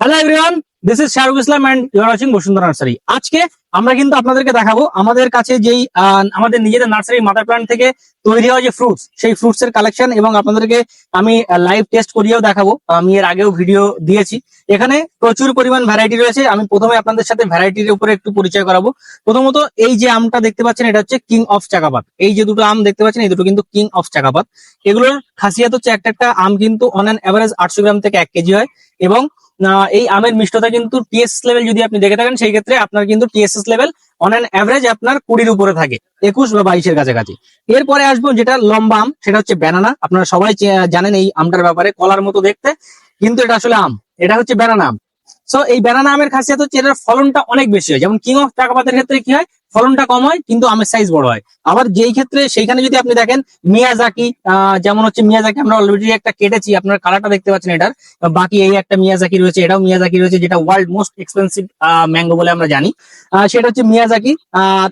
Hello everyone this is Shahrukh Islam and you are watching Bashundhara nursery আজকে আমরা কিন্তু আপনাদেরকে দেখাবো আমাদের কাছে যেই আমাদের নিজেদের নার্সারি মাদার প্ল্যান্ট থেকে তৈরি হওয়া যে ফ্রুটস সেই ফ্রুটস এর কালেকশন এবং আপনাদেরকে আমি লাইভ টেস্ট করিয়েও দেখাবো। আমি এর আগেও ভিডিও দিয়েছি। এখানে প্রচুর পরিমাণ ভ্যারাইটি রয়েছে। আমি প্রথমে আপনাদের সাথে ভ্যারাইটির উপরে একটু পরিচয় করাবো। প্রথমত এই যে আমটা দেখতে পাচ্ছেন, এটা হচ্ছে কিং অফ চাকাপাত এই যে দুটো আম দেখতে পাচ্ছেন, এই দুটো কিন্তু কিং অফ চাকাপাত এগুলোর খাসিয়াত হচ্ছে একটা একটা আম কিন্তু অন অ্যান অ্যাভারেজ আটশো গ্রাম থেকে এক কেজি হয় এবং এই আমের মিষ্টতা কিন্তু টিএস লেভেল যদি আপনি দেখে থাকেন, সেই ক্ষেত্রে আপনার কিন্তু TSS level on an average আপনার কুড়ির উপরে থাকে, একুশ বা বাইশের কাছাকাছি। এরপরে আসব যেটা লম্বা আম, সেটা হচ্ছে ব্যানানা আপনারা সবাই জানেন এই আমটার ব্যাপারে, কলার মতো দেখতে, কিন্তু এটা আসলে আম, এটা হচ্ছে ব্যানানা আম। সো এই ব্যানানা আমের খাসিয়াত হচ্ছে এটার ফলনটা অনেক বেশি হয়। যেমন কিং অফ চাকাপাতের ক্ষেত্রে কি হয়? ফলনটা কম হয়, কিন্তু আমের সাইজ বড় হয়। আবার যেই ক্ষেত্রে সেইখানে যদি আপনি দেখেন, মিয়াজাকি যেমন হচ্ছে মিয়াজাকি, আমরা অলরেডি একটা কেটেছি, আপনার কালারটা দেখতে পাচ্ছেন এটার। বাকি এই একটা মিয়াজাকি রয়েছে, এটাও মিয়াজাকি রয়েছে, যেটা ওয়ার্ল্ড মোস্ট এক্সপেন্সিভ ম্যাঙ্গো বলে আমরা জানি। সেটা হচ্ছে মিয়াজাকি।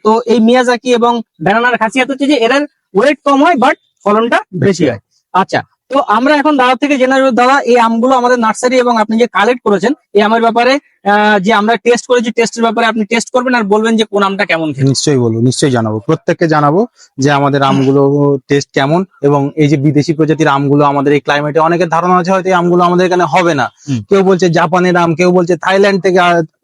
তো এই মিয়াজাকি এবং ব্যানানার খাসিয়াত হচ্ছে যে এটার ওয়েট কম হয় বাট ফলনটা বেশি হয়। আচ্ছা তো আমরা এখন দাদা থেকে জেনারেল দাদা এই আমগুলো আমাদের নার্সারি এবং আপনি যে কালেক্ট করেছেন, এই আমার ব্যাপারে যে আমরা টেস্ট করেছি টেস্টের ব্যাপারে আপনি টেস্ট করবেন আর বলবেন যে কোন আমটা কেমন নিশ্চয়ই বলব নিশ্চয়ই জানাব। প্রত্যেককে জানাব যে আমাদের আমগুলো টেস্ট কেমন এবং এই যে বিদেশি প্রজাতির আমগুলো আমাদের এই ক্লাইমেটে অনেকের ধারণা আছে হয়তো এই আমগুলো আমাদের এখানে হবে না। কেউ বলছে জাপানের আম কেউ বলছে থাইল্যান্ড থেকে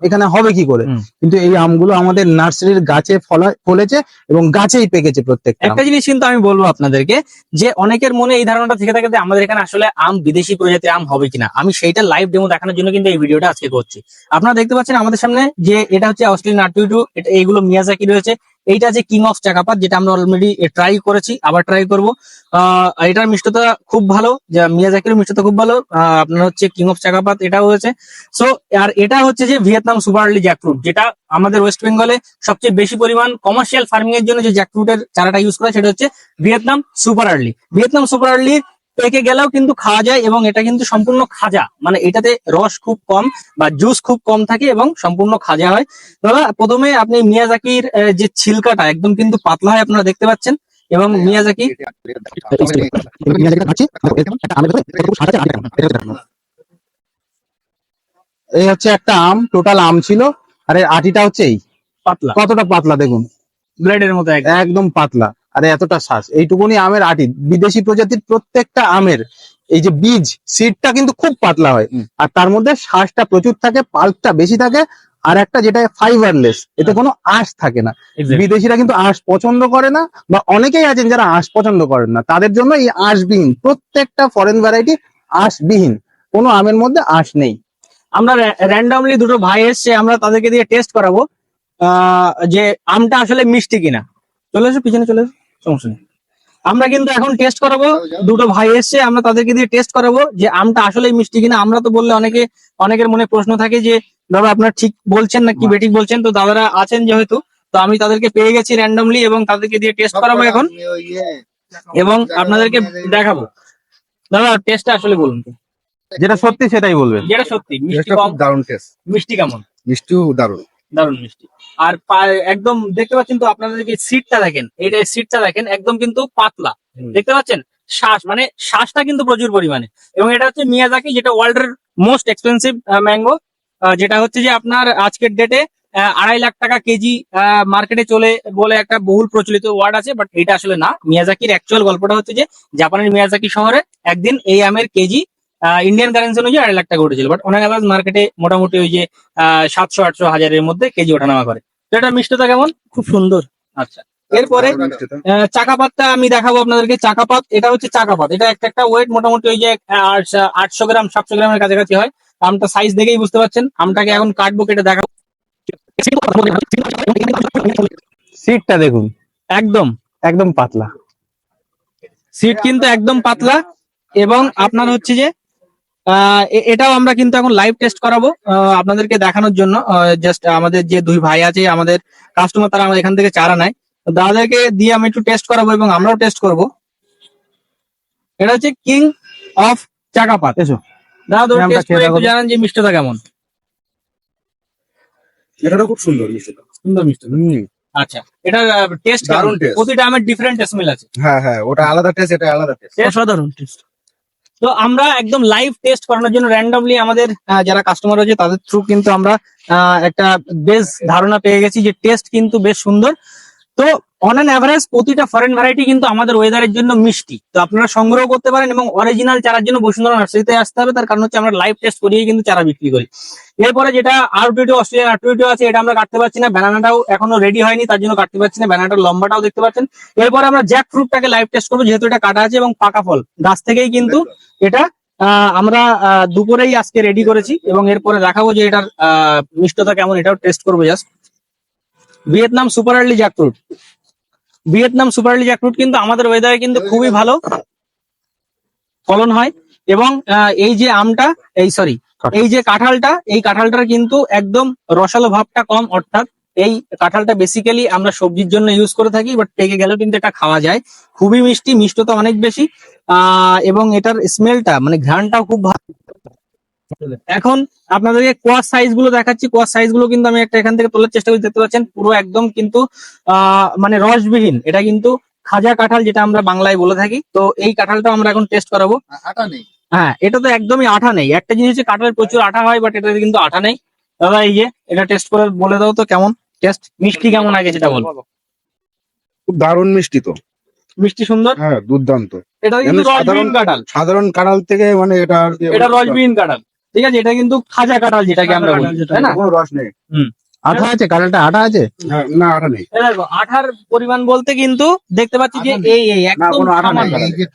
এখানে হবে কি করে? কিন্তু এই আমগুলো আমাদের নার্সারির গাছে ফলা ফলেছে এবং গাছেই পেকেছে প্রত্যেক একটা জিনিস কিন্তু আমি বলব আপনাদেরকে যে অনেকের মনে এই ধারণাটা থেকে থাকে যে আমাদের এখানে আসলে আম বিদেশি প্রজাতির আম হবে কিনা। আমি সেইটা লাইভ ডেমো দেখানোর জন্য কিন্তু এই ভিডিওটা আজকে করছি। আপনারা দেখতে পাচ্ছেন আমাদের সামনে যে এটা হচ্ছে অস্ট্রেলিয়ান আর্টুইটু এইগুলো মিয়াজাকি রয়েছে। এইটা যে কিং অফ চাকাপাত যেটা আমরা অলরেডি ট্রাই করেছি, আবার ট্রাই করব। আহ এটার মিষ্টতা খুব ভালো মিয়াজাকির মিষ্টতা খুব ভালো। আপনার হচ্ছে কিং অফ চাকাপাত এটাও হয়েছে সো আর এটা হচ্ছে যে ভিয়েতনাম সুপার জ্যাকফ্রুট যেটা আমাদের ওয়েস্ট বেঙ্গলে সবচেয়ে বেশি পরিমাণ কমার্শিয়াল ফার্মিং এর জন্য যে জ্যাকফ্রুটের চারাটা ইউজ করা সেটা হচ্ছে Vietnam super early Vietnam super early পেকে গেলেও কিন্তু খাওয়া যায় এবং এটা কিন্তু সম্পূর্ণ খাজা। মানে এটাতে রস খুব কম বা জুস খুব কম থাকে এবং সম্পূর্ণ খাজা হয়। দাদা প্রথমে আপনি মিয়াজাকির যে ছিলকাটা একদম কিন্তু পাতলা হয় আপনারা দেখতে পাচ্ছেন এবং মিয়াজাকি এই হচ্ছে একটা আম টোটাল আম ছিল। আর আটিটা হচ্ছে এই। পাতলা। কতটা পাতলা দেখুন। ব্লেডের মতো একদম পাতলা। আরে এতটা শ্বাস। এইটুকুনি আমের আটি। বিদেশি প্রজাতির প্রত্যেকটা আমের এই যে বীজ সিডটা কিন্তু খুব পাতলা হয়। আর তার মধ্যে শ্বাসটা প্রচুর থাকে পাল্পটা বেশি থাকে আর একটা যেটা ফাইবারলেস এতে কোনো আঁশ থাকে না। বিদেশিরা কিন্তু আঁশ পছন্দ করে না বা অনেকেই আছেন যারা আঁশ পছন্দ করেন না। তাদের জন্য এই আঁশবিহীন প্রত্যেকটা ফরেন ভ্যারাইটি আঁশবিহীন কোনো আমের মধ্যে আঁশ নেই। আমরা র্যান্ডমলি দুটো ভাই এসছে আমরা তাদেরকে দিয়ে টেস্ট করাবো আহ, যে আমটা আসলে মিষ্টি কিনা। চলে এসো পিছনে চলে এসো। সমস্যা নেই। আমরা কিন্তু এখন টেস্ট করাবো দুটো ভাই এসছে আমরা তাদেরকে দিয়ে টেস্ট করাবো যে আমটা আসলে মিষ্টি কিনা। আমরা তো বললে অনেকে অনেকের মনে প্রশ্ন থাকে যে দাদা আপনার ঠিক বলছেন না কি বেঠিক বলছেন? তো দাদারা আছেন যেহেতু তো আমি তাদেরকে পেয়ে গেছি র্যান্ডমলি এবং তাদেরকে দিয়ে টেস্ট করাবো এখন। এবং আপনাদেরকে দেখাবো। দাদা টেস্টটা আসলে বলুন তো। যেটা সত্যি সেটাই বলবেন। যেটা সত্যি মিষ্টি দারুণ টেস্ট মিষ্টি কেমন? মিষ্টিও দারুণ। দারুণ মিষ্টি। আর একদম দেখতে পাচ্ছেন তো আপনাদের যে সিটটা দেখেন এটা সিটটা দেখেন একদম কিন্তু পাতলা। দেখতে পাচ্ছেন? শ্বাস মানে শ্বাসটা কিন্তু প্রচুর পরিমাণে। এবং এটা হচ্ছে মিয়াজাকি যেটা ওয়ার্ল্ডের মোস্ট এক্সপেন্সিভ ম্যাঙ্গো যেটা হচ্ছে যে আপনার আজকের ডেটে আড়াই লাখ টাকা কেজি মার্কেটে চলে বলে একটা বহুল প্রচলিত ওয়ার্ড আছে বাট এটা আসলে না। মিয়াজাকির অ্যাকচুয়াল গল্পটা হচ্ছে যে জাপানের মিয়াজাকি শহরে একদিন এই আমের কেজি ইন্ডিয়ান কারেন্সি অনুযায়ী আড়াই লাখ টাকা উঠেছিল বাট অনেক আলাদা মার্কেটে মোটামুটি ওই যে সাতশো আটশো হাজারের মধ্যে কেজি ওঠানামা করে। তো এটা মিষ্টতা কেমন? খুব সুন্দর। আচ্ছা। এরপরে আহ, চাকাপাতটা আমি দেখাবো আপনাদেরকে। চাকাপাত এটা হচ্ছে চাকাপাত। এটা একটা একটা ওয়েট মোটামুটি ওই যে আটশো গ্রাম সাতশো গ্রামের কাছাকাছি হয়। আমটা সাইজ দেখেই বুঝতে পারছেন। আমটাকে এখন কাটবো কেটে দেখাবো। সিটটা দেখুন। একদম। একদম পাতলা। সিট কিন্তু একদম পাতলা। এবং আপনার হচ্ছে যে এটাও আমরা কিন্তু এখন লাইভ টেস্ট করাবো আপনাদেরকে দেখানোর জন্য জাস্ট আমাদের যে দুই ভাই আছে আমাদের কাস্টমার তারা আমাদের এখান থেকে চারা নেয়। তো দাদাদেরকে দিয়ে আমি একটু টেস্ট করাবো এবং আমরাও টেস্ট করব। এটা হচ্ছে কিং অফ চাকাপাত এসো। দাদা এই টেস্ট করে একটু জানান যে মিষ্টতা কেমন। এটাও খুব সুন্দর মিষ্টিটা। সুন্দর মিষ্ট আচ্ছা এটা টেস্ট taste। প্রতিটা আমার ডিফারেন্ট স্মেল আছে। হ্যাঁ হ্যাঁ ওটা আলাদা টেস্ট এটা আলাদা টেস্ট অসাধারণ টেস্ট তো আমরা একদম লাইভ টেস্ট করানোর জন্য র্যান্ডমলি আমাদের যারা কাস্টমার রয়েছে, তাদের থ্রু কিন্তু আমরা একটা বেশ ধারণা পেয়ে গেছি যে টেস্ট কিন্তু বেশ সুন্দর। তো অন অ্যান অ্যাভারেজ প্রতিটা ফরেন ভ্যারাইটি কিন্তু আমাদের ওয়েদারের জন্য মিষ্টি। তো আপনারা সংগ্রহ করতে পারেন এবং অরিজিনাল চারার জন্য বসুন্ধরা নার্সারিতে আসতে হবে। তার কারণ হচ্ছে আমরা লাইভ টেস্ট করিয়ে কিন্তু চারা বিক্রি করি। এরপরে যেটা আর টুইটো অস্ট্রেলিয়ান আর টুইটো আছে, এটা আমরা কাটতে পারছি না। ব্যানানাটাও এখনও রেডি হয়নি, তার জন্য কাটতে পারছি না। ব্যানানাটার লম্বাটাও দেখতে পাচ্ছেন। এরপরে আমরা জ্যাক ফ্রুটটাকে লাইভ টেস্ট করব, যেহেতু এটা কাটা আছে এবং পাকা ফল। গাছ থেকেই কিন্তু এটা আমরা দুপুরেই আজকে রেডি করেছি এবং এরপরে দেখাবো যে এটার মিষ্টতা কেমন, এটাও টেস্ট করব just Vietnam super early jackfruit Vietnam super early jackfruit কিন্তু আমাদের ওয়েদারে কিন্তু খুবই ভালো। ফলন হয় এবং এই যে আমটা, এই সরি এই যে কাঁঠালটা এই কাঁঠালটার কিন্তু একদম রসালো ভাবটা কম অর্থাৎ এই কাঁঠালটা বেসিক্যালি আমরা সবজির জন্য ইউজ করে থাকি বাট পেকে গেলেও কিন্তু এটা খাওয়া যায়। খুবই মিষ্টি মিষ্টতা অনেক বেশি। আহ এবং এটার স্মেলটা মানে ঘ্রাণটাও খুব ভালো এখন আপনাদেরকে কোয়াশ সাইজগুলো দেখাচ্ছি। কোয়াশ সাইজগুলো কিন্তু আমি একটা এখান থেকে তোলার চেষ্টা করছি দেখতে পাচ্ছেন? পুরো একদম কিন্তু আহ মানে রসবিহীন। এটা কিন্তু খাজা কাঁঠাল যেটা আমরা বাংলায় বলে থাকি। তো এই কাঁঠালটা আমরা এখন টেস্ট করাবো। আটা নেই। হ্যাঁ এটা তো একদমই আঠা নেই। একটা জিনিস হচ্ছে কাঁঠালের প্রচুর আঠা হয় বাট এটাতে কিন্তু আঠা নেই। দাদা এই যে এটা টেস্ট করে বলে দাও তো কেমন? টেস্ট মিষ্টি কেমন আগে সেটা বল। খুব দারুণ মিষ্টি তো। মিষ্টি সুন্দর? হ্যাঁ দুর্দান্ত। এটা কিন্তু সাধারণ- কাঁঠাল। সাধারণ কাঁঠাল থেকে মানে এটা এটা রসবিহীন কাঁঠাল। ঠিক আছে এটা কিন্তু খাজা কাঁঠাল যেটাকে আমরা বলি তাই না? কোনো রস নেই। আঠা আছে? কালারটা আঠা আছে? হ্যাঁ, না আটা নেই। দেখো আঠার পরিমাণ বলতে কিন্তু দেখতে পাচ্ছি যে এই এই একদম কোনো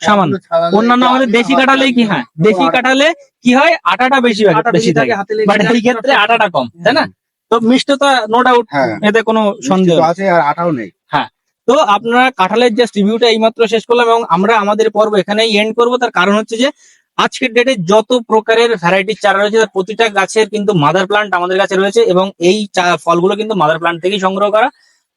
সামান্য। অন্যান্য আমাদের দেশি কাঁঠালে কি হয়? দেশি কাঁঠালে কি হয়? আটাটা বেশি হয় বেশি থাকে বাট এই ক্ষেত্রে আটাটা কম তাই না? তো মিষ্টতা নো ডাউট হ্যাঁ। এতে কোনো সন্দেহ। আছে আর আটাও নেই। তো আপনারা কাঁঠালের জাস্ট রিভিউটা এইমাত্র শেষ করলাম এবং আমরা আমাদের পর্ব এখানেই এন্ড করব। তার কারণ হচ্ছে যে আজকের ডেটে যত প্রকারের ভ্যারাইটির চারা রয়েছে প্রতিটা গাছের কিন্তু মাদার প্লান্ট আমাদের কাছে রয়েছে এবং এই ফলগুলো কিন্তু মাদার প্লান্ট থেকেই সংগ্রহ করা।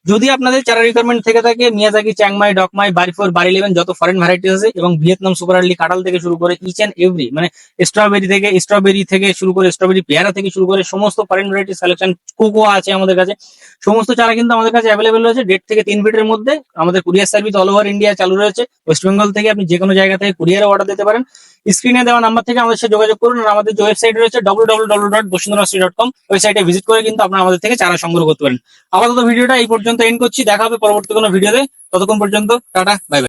যদি আপনাদের চারা রিকোয়ারমেন্ট থেকে থাকে, Miyazaki, Chiang Mai, Dokmai, BARI four BARI eleven যত ফরেন ভ্যারাইটি আছে এবং ভিয়েতনাম সুপার আর্লি কাঁঠাল থেকে শুরু করে ইচ অ্যান্ড এভরি মানে স্ট্রবেরি থেকে স্ট্রবেরি থেকে শুরু করে স্ট্রবেরি পেয়ারা থেকে শুরু করে সমস্ত ফরেন ভ্যারাইটি কালেকশন কোকো আছে আমাদের কাছে। সমস্ত চারা কিন্তু আমাদের কাছে অ্যাভেলেবেল রয়েছে। ডেট থেকে তিন ফিটের মধ্যে আমাদের courier service all over India চালু রয়েছে। ওয়েস্ট বেঙ্গল থেকে আপনি যে কোনো জায়গা থেকে কুরিয়ারে অর্ডার দিতে পারেন। স্ক্রিনে দেওয়া নাম্বার থেকে আমাদের সাথে যোগাযোগ করুন আর আমাদের যে ওয়েবসাইট রয়েছে W W W dot dot com ওয়েবসাইটে ভিজিট করে কিন্তু আপনারা আমাদের থেকে চারা সংগ্রহ করতে পারেন। আপাতত ভিডিওটা এই পর্যন্ত এন্ড করছি। দেখা হবে পরবর্তী কোনো ভিডিওতে ততক্ষণ পর্যন্ত টাটা বাই